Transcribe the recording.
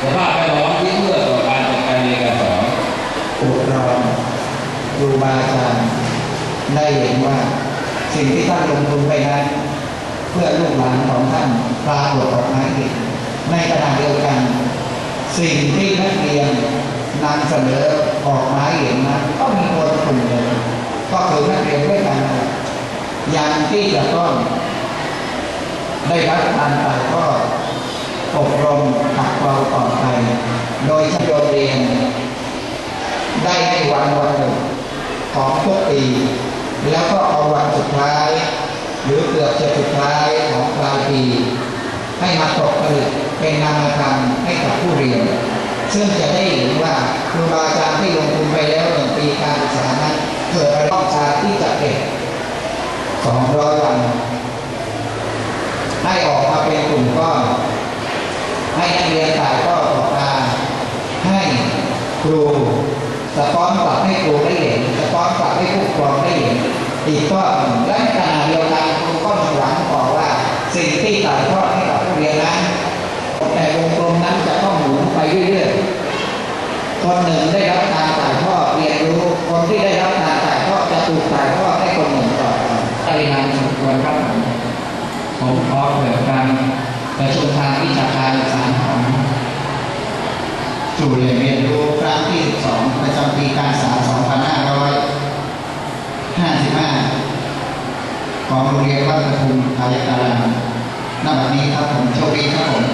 สภาพแวดล้อมที่เอื้อต่อการจัดการเรียนการสอนปกครองครูบาอาจารย์ได้เห็นว่าสิ่งที่ท่านลงทุนไปนั้นเพื่อลูกหลานของท่านปรากฏออกมาเห็นในขณะเดียวกัน สิ่งที่นักเรียนนำเสนอออกมาเห็นนั้นก็มีคนกลุ่มหนึ่งก็คือนักเรียนด้วยกันนั่นอย่างที่จะต้องได้รับการถ่ายทอดอบรม ขัดเกลาต่อไปโดยชั้นโรงเรียน ได้ในวันวันหนึ่งของทุกปี แล้วก็เอาวันสุดท้าย หรือเกือบจะสุดท้ายของปลายปี ให้มาตกผลึกเป็นนามธรรมให้กับผู้เรียน ซึ่งจะได้เห็นว่าครูบาอาจารย์ที่ลงทุนไปแล้วหนึ่งปีการศึกษานั้นเกิดอะไรต้องการที่จะเก็บสองร้อยวันให้ออกมาเป็นกลุ่มก้อน ให้นักเรียนถ่ายทอดออกมาให้ครูสะท้อนกลับให้ครูได้เห็นสะท้อนกลับให้ผู้ปกครองได้เห็นอีกก็หนึ่งและขณะเดียวกันครูก็มีหวังบอกว่าสิ่งที่ถ่ายทอดให้กับผู้เรียนนั้นแต่วงกลมนั้นจะต้องหมุนไปเรื่อยๆคนหนึ่งได้รับการถ่ายทอดเรียนรู้คนที่ได้รับการถ่ายทอดจะถูกถ่ายทอดให้คนหนึ่งต่อไปปริมาณสมควรครับผมขอเปิดการ ประชุมทางวิชาการสารของสู่เรียนเรียนรู้ครั้งที่ 12 ประจำปีการศึกษา 2555 ของโรงเรียนวัดประทุมทายการามณบัดนี้ครับผมโชคดีครับผม